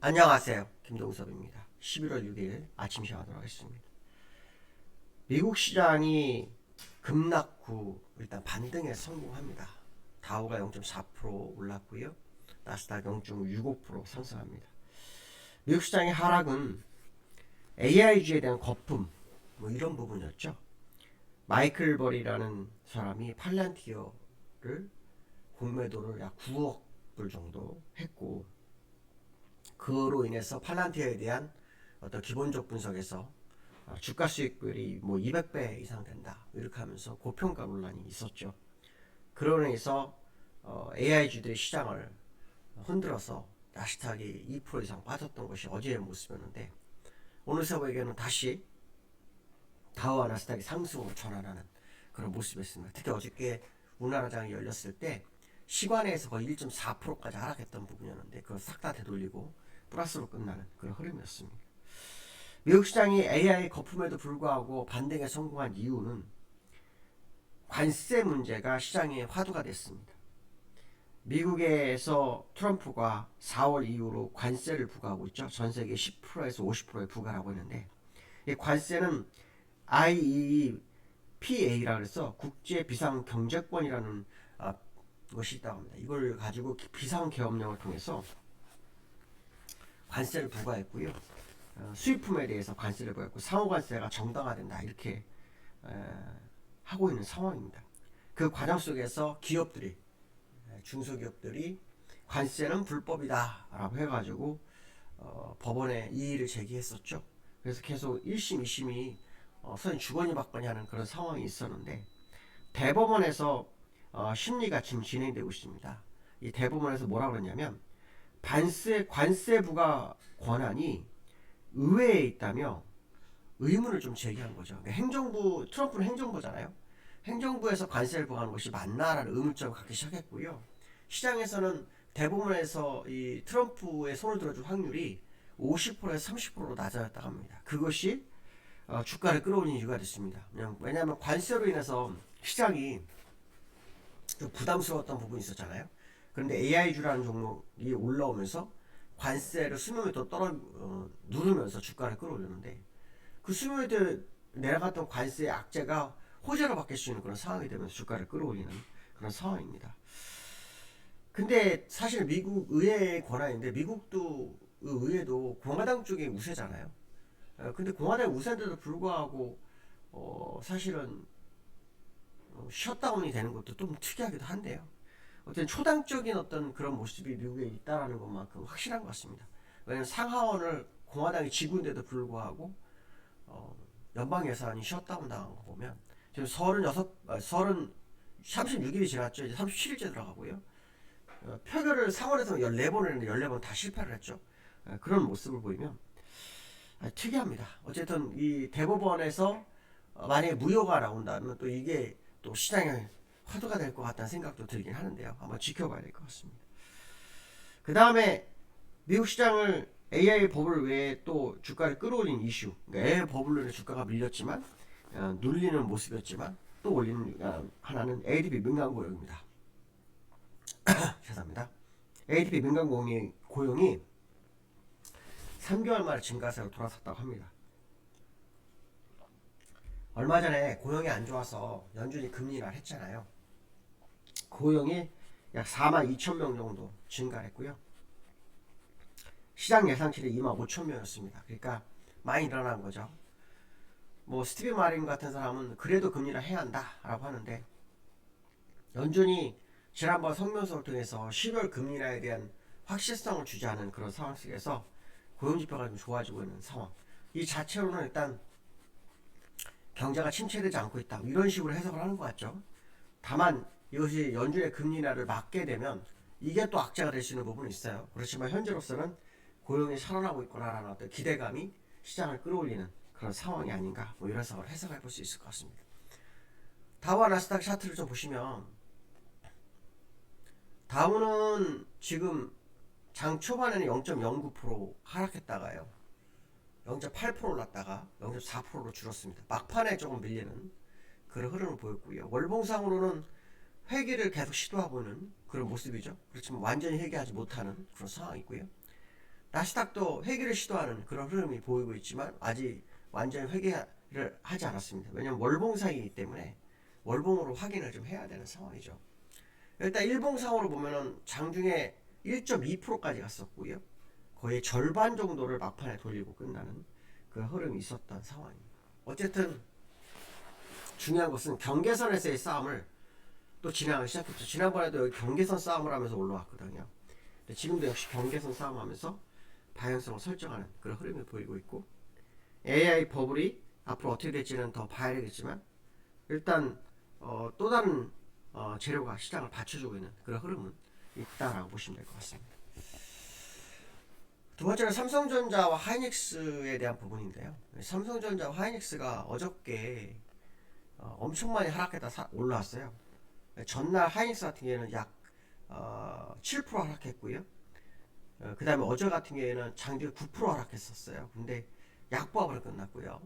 안녕하세요. 김동섭입니다. 11월 6일 아침 시작하도록 하겠습니다. 미국 시장이 급락 후 일단 반등에 성공합니다. 다우가 0.4% 올랐고요. 나스닥 0.65% 상승합니다. 미국 시장의 하락은 AIG에 대한 거품 뭐 이런 부분이었죠. 마이클 버리라는 사람이 팔란티어를 공매도를 약 9억 불 정도 했고 그로 인해서 팔란티어에 대한 어떤 기본적 분석에서 아, 주가 수익률이 뭐 200배 이상 된다 이렇게 하면서 고평가 논란이 있었죠. 그로 인해서 어, AIG들이 시장을 흔들어서 나스닥이 2% 이상 빠졌던 것이 어제의 모습이었는데 오늘 새벽에는 다시 다우와 나스닥이 상승으로 전환하는 그런 모습이었습니다. 특히 어저께 우리나라장이 열렸을 때 시간에서 거의 1.4%까지 하락했던 부분이었는데 그걸 싹 다 되돌리고 플러스로 끝나는 그런 흐름이었습니다. 미국 시장이 AI 거품에도 불구하고 반등에 성공한 이유는 관세 문제가 시장의 화두가 됐습니다. 미국에서 트럼프가 4월 이후로 관세를 부과하고 있죠. 전 세계 10%에서 50%에 부과를 하고 있는데 이 관세는 IEPA라 그래서 국제 비상 경제권이라는 아, 것이 있다고 합니다. 이걸 가지고 비상 계엄령을 통해서 관세를 부과했고요. 어, 수입품에 대해서 관세를 부과했고 상호 관세가 정당화된다 이렇게 에, 하고 있는 상황입니다. 그 과정 속에서 기업들이 에, 중소기업들이 관세는 불법이다라고 해가지고 어, 법원에 이의를 제기했었죠. 그래서 계속 1심, 2심이 어, 소위 주거니 받거니 하는 그런 상황이 있었는데 대법원에서 어, 심리가 지금 진행되고 있습니다. 이 대법원에서 뭐라 그러냐면 반세 관세 부과 권한이 의회에 있다며 의문을 좀 제기한 거죠. 그러니까 행정부 트럼프는 행정부잖아요. 행정부에서 관세를 부과하는 것이 맞나라는 의문점을 갖기 시작했고요. 시장에서는 대부분에서 이 트럼프의 손을 들어줄 확률이 50%에서 30%로 낮아졌다고 합니다. 그것이 어, 주가를 끌어올린 이유가 됐습니다. 왜냐하면 관세로 인해서 시장이 좀 부담스러웠던 부분이 있었잖아요. 그런데 AI주라는 종목이 올라오면서 관세를 수명이 더 떨어 어, 누르면서 주가를 끌어올렸는데 그 수명이 더 내려갔던 관세의 악재가 호재로 바뀔 수 있는 그런 상황이 되면서 주가를 끌어올리는 그런 상황입니다. 근데 사실 미국 의회의 권한인데 미국도 그 의회도 공화당 쪽이 우세잖아요. 어, 근데 공화당 우세인데도 불구하고 어, 사실은 어, 셧다운이 되는 것도 좀 특이하기도 한데요. 어떤 초당적인 어떤 그런 모습이 미국에 있다라는 것만큼 확실한 것 같습니다. 왜냐하면 상하원을 공화당이 지구인데도 불구하고 어, 연방 예산이 셧다운 당한 거 보면 지금 36, 아, 30, 36일이 지났죠. 이제 37일째 들어가고요. 어, 표결을 상원에서 14번을 했는데 14번 다 실패를 했죠. 어, 그런 모습을 보이면 아, 특이합니다. 어쨌든 이 대법원에서 어, 만약에 무효가 나온다면 또 이게 또 시장에 화두가 될 것 같다는 생각도 들긴 하는데요. 한번 지켜봐야 될 것 같습니다. 그 다음에 미국 시장을 AI 버블 외에 또 주가를 끌어올린 이슈. 그러니까 AI 버블로 주가가 밀렸지만 어, 눌리는 모습이었지만 또 올리는 어, 하나는 ADP 민간 고용입니다. 죄송합니다. ADP 민간 고용이, 고용이 3개월 만에 증가세로 돌아섰다고 합니다. 얼마 전에 고용이 안 좋아서 연준이 금리 인하를 했잖아요. 고용이 약 4만 2천 명 정도 증가했고요. 시장 예상치는 2만 5천 명이었습니다. 그러니까 많이 늘어난 거죠. 뭐 스티브 마린 같은 사람은 그래도 금리를 해야 한다라고 하는데 연준이 지난번 성명서를 통해서 10월 금리 인하에 대한 확실성을 않은 그런 상황 속에서 고용 지표가 좀 좋아지고 있는 상황. 이 자체로는 일단 경제가 침체되지 않고 있다. 이런 식으로 해석을 하는 것 같죠. 다만 이것이 연준의 금리 인하를 막게 되면 이게 또 악재가 될 수 있는 부분이 있어요. 그렇지만 현재로서는 고용이 살아나고 있구나라는 어떤 기대감이 시장을 끌어올리는 그런 상황이 아닌가 뭐 이런 해석을 해석해 볼 수 있을 것 같습니다. 다우와 나스닥 차트를 좀 보시면 다우는 지금 장 초반에는 0.09% 하락했다가요. 0.8% 올랐다가 0.4%로 줄었습니다. 막판에 조금 밀리는 그런 흐름을 보였고요. 월봉상으로는 회계를 계속 시도하고는 그런 모습이죠. 그렇지만 완전히 회개하지 못하는 그런 상황이고요. 나스닥도 회귀를 시도하는 그런 흐름이 보이고 있지만 아직 완전히 회귀를 하지 않았습니다. 왜냐하면 월봉상이기 때문에 월봉으로 확인을 좀 해야 되는 상황이죠. 일단 일봉상으로 보면은 장중에 1.2%까지 갔었고요. 거의 절반 정도를 막판에 돌리고 끝나는 그 흐름이 있었던 상황입니다. 어쨌든 중요한 것은 경계선에서의 싸움을 또 진행하기 시작했죠. 지난번에도 여기 경계선 싸움을 하면서 올라왔거든요. 근데 지금도 역시 경계선 싸움하면서 방향성을 설정하는 그런 흐름이 보이고 있고 AI 버블이 앞으로 어떻게 될지는 더 봐야 되겠지만 일단 어, 또 다른 어, 재료가 시장을 받쳐주고 있는 그런 흐름은 있다라고 보시면 될 것 같습니다. 두 번째는 삼성전자와 하이닉스에 대한 부분인데요. 삼성전자와 하이닉스가 어저께 어, 엄청 많이 하락했다 사, 올라왔어요. 전날 하이닉스 같은 경우에는 약 어, 7% 하락했고요. 어, 그 다음에 어제 같은 경우에는 장중에 9% 하락했었어요. 근데 약보합으로 끝났고요.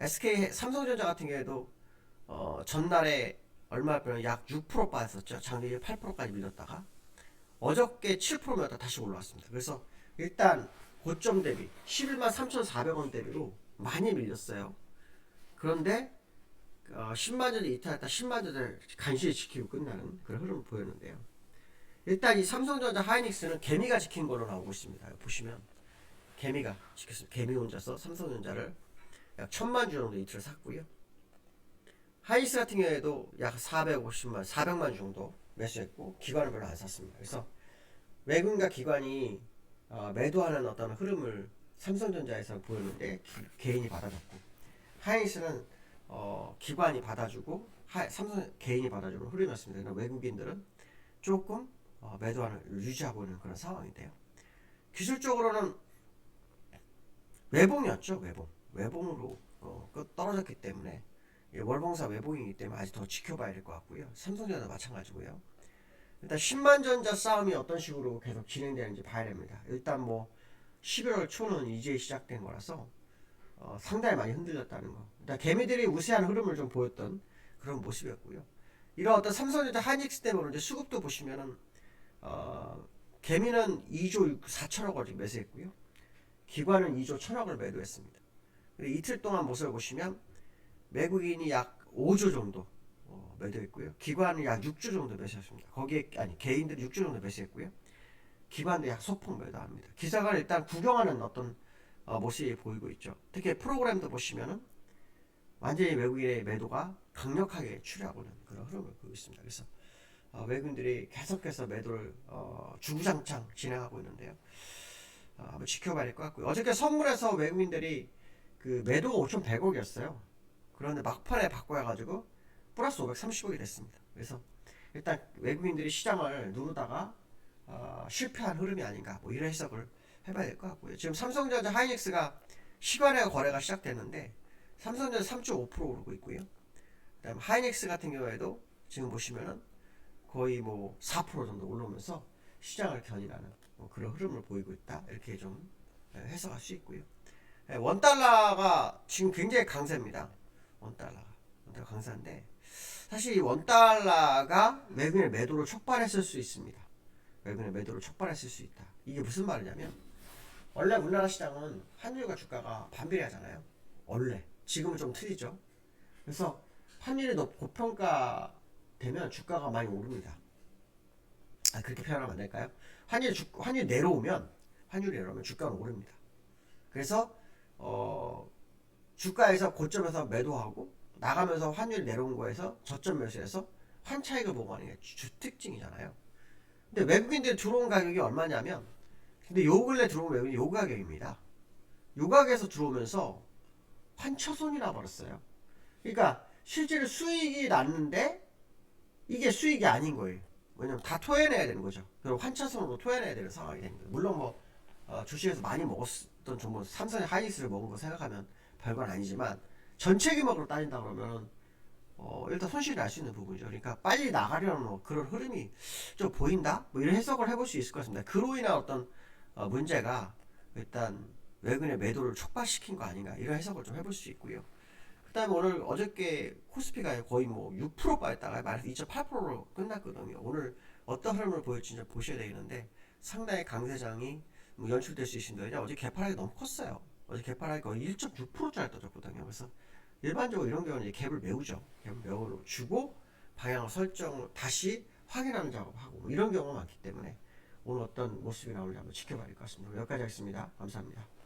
SK 삼성전자 같은 경우에도 어, 전날에 얼마 전에 약6% 빠졌었죠. 장중에 8%까지 밀렸다가 어저께 7%였다 다시 올라왔습니다. 그래서 일단 고점 대비 11만 3,400원 대비로 많이 밀렸어요. 그런데 어, 10만 전에 이탈했다 10만 전을 간신히 지키고 끝나는 그런 흐름을 보였는데요. 일단 이 삼성전자 하이닉스는 개미가 지킨 걸로 나오고 있습니다. 보시면 개미가 지켰습니다. 개미 혼자서 삼성전자를 약 천만 주 정도 이틀을 샀고요. 하이닉스 같은 경우에도 약 450만, 400만 주 정도 매수했고 기관은 별로 안 샀습니다. 그래서 외국인과 기관이 어, 매도하는 어떤 흐름을 삼성전자에서 보였는데 기- 개인이 받아줬고 하이닉스는 어, 기관이 받아주고 하, 삼성 개인이 받아주는 흐름이었습니다. 그러나 외국인들은 조금 어, 매도하는 유지하고 있는 그런 상황인데요. 기술적으로는 외봉이었죠. 외봉. 외봉으로 어, 끝 떨어졌기 때문에 이 월봉사 외봉이기 때문에 아직 더 지켜봐야 될 것 같고요. 삼성전자 마찬가지고요. 일단 10만 전자 싸움이 어떤 식으로 계속 진행되는지 봐야 됩니다. 일단 뭐 11월 초는 이제 시작된 거라서 어, 상당히 많이 흔들렸다는 거. 일단 개미들이 우세한 흐름을 좀 보였던 그런 모습이었고요. 이런 어떤 삼성전자 하이닉스 때문에 이제 수급도 보시면은 어, 개미는 2조 4천억 원을 매수했고요. 기관은 2조 1천억을 매도했습니다. 이틀 동안 모습을 보시면 외국인이 약 5조 정도 어, 매도했고요. 기관은 약 6조 정도 매수했습니다. 거기에 아니 개인들이 6조 정도 매수했고요. 기관도 약 소폭 매도합니다. 기사가 일단 구경하는 어떤 어, 모습이 보이고 있죠. 특히 프로그램도 보시면은 완전히 외국인의 매도가 강력하게 있는 그런 흐름을 보이고 있습니다. 그래서 어, 외국인들이 계속해서 매도를 어, 주구장창 진행하고 있는데요. 어, 한번 지켜봐야 될 것 같고요. 어저께 선물에서 외국인들이 그 매도가 5,100억이었어요. 그런데 막판에 바꿔가지고 플러스 530억이 됐습니다. 그래서 일단 외국인들이 시장을 누르다가 어, 실패한 흐름이 아닌가 뭐 이런 해석을 해봐야 될 것 같고요. 지금 삼성전자 하이닉스가 시간에 거래가 시작됐는데 삼성전자 3.5% 오르고 있고요. 그다음 하이닉스 같은 경우에도 지금 보시면은 거의 뭐 4% 정도 올라오면서 시장을 견인하는 뭐 그런 흐름을 보이고 있다 이렇게 좀 예, 해석할 수 있고요. 예, 원 달러가 지금 굉장히 강세입니다. 원 달러가 원 달러 강세인데 사실 이원 달러가 외국인의 매도를 촉발했을 수 있습니다. 외국인의 매도를 촉발했을 수 있다. 이게 무슨 말이냐면 원래 우리나라 시장은 환율과 주가가 반비례하잖아요. 원래 지금은 좀 틀리죠. 그래서 환율이 높 고평가 되면 주가가 많이 오릅니다. 아, 그렇게 표현하면 안 될까요? 환율 주, 환율 내려오면 환율이 내려오면 주가는 오릅니다. 그래서 어, 주가에서 고점에서 매도하고 나가면서 환율이 내려온 거에서 저점 매수해서 환 차익을 보고 하는 게 주, 주 특징이잖아요. 근데 외국인들이 들어온 가격이 얼마냐면 근데 요 근래 외국인 요 가격입니다. 요 가격에서 들어오면서 환처손이 나버렸어요. 그러니까 실제로 수익이 났는데 이게 수익이 아닌 거예요. 왜냐면 다 토해내야 되는 거죠. 그리고 환차손으로 토해내야 되는 상황이 되는 거예요. 물론 뭐 어, 주식에서 많이 먹었던 종목 삼성의 하이닉스를 먹은 거 생각하면 별건 아니지만 전체 규모로 따진다 그러면 어, 일단 손실이 날 수 있는 부분이죠. 그러니까 빨리 나가려는 뭐 그런 흐름이 좀 보인다? 뭐 이런 해석을 해볼 수 있을 것 같습니다. 그로 인한 어떤 어, 문제가 일단 외근의 매도를 촉발시킨 거 아닌가 이런 해석을 좀 해볼 수 있고요. 그다음에 오늘 어저께 코스피가 거의 뭐 6% 빠졌다가 말해서 2.8%로 끝났거든요. 오늘 어떤 흐름을 보일지 보셔야 되는데 상당히 강세장이 뭐 연출될 수 있습니다. 왜냐 어제 개파락이 너무 컸어요. 어제 개파락이 거의 1.6%짜리 떨어졌거든요. 그래서 일반적으로 이런 경우는 이제 갭을 메우죠. 갭을 메우로 주고 방향 설정 다시 확인하는 작업하고 뭐 이런 경우가 많기 때문에 오늘 어떤 모습이 나올지 한번 지켜봐야 될 것 같습니다. 여기까지 하겠습니다. 감사합니다.